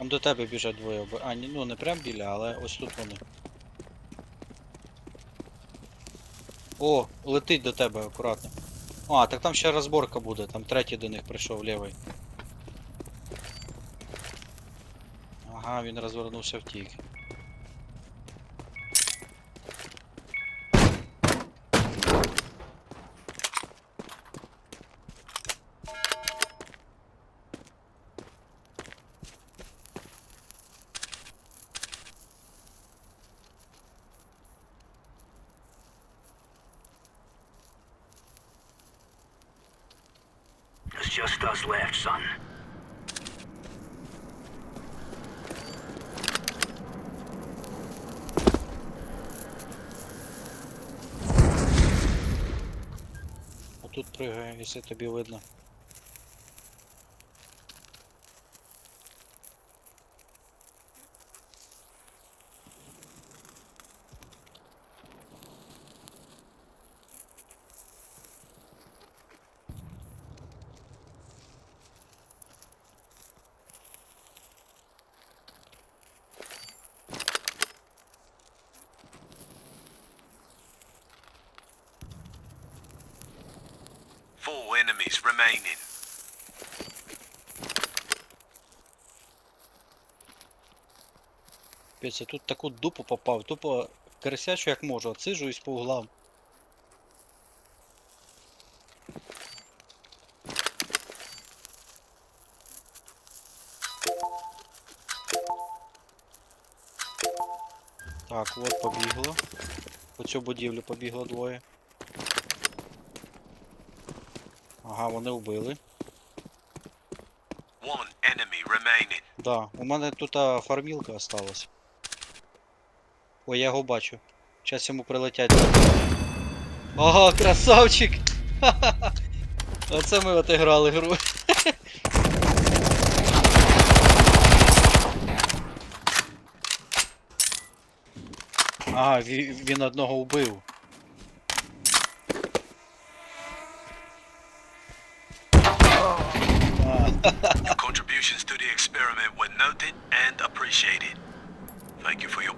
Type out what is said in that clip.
Он до тебе біжать двоє. оби. А, ні, ну не прям біля, але ось тут вони. О, летить до тебе акуратно. А, так там ще розборка буде, там третій до них прийшов лівий. Ага, він розвернувся втік. Just us left, son. Отут пригає, якщо тобі видно. Enemies remaining. Я тут таку дупу попав, тупо крисячу як можу, отсиджуюсь по углам. Так, от побігло. По цю будівлю побігло двоє. Ага, вони вбили. One enemy remaining. Да, у мене тут а, фармілка осталась. Ой, я його бачу. Зараз йому прилетять. Ага, красавчик! Ха-ха-ха. Оце ми отіграли гру. Ага, ві- він одного вбив. Your contributions to the experiment were noted and appreciated. Thank you for your.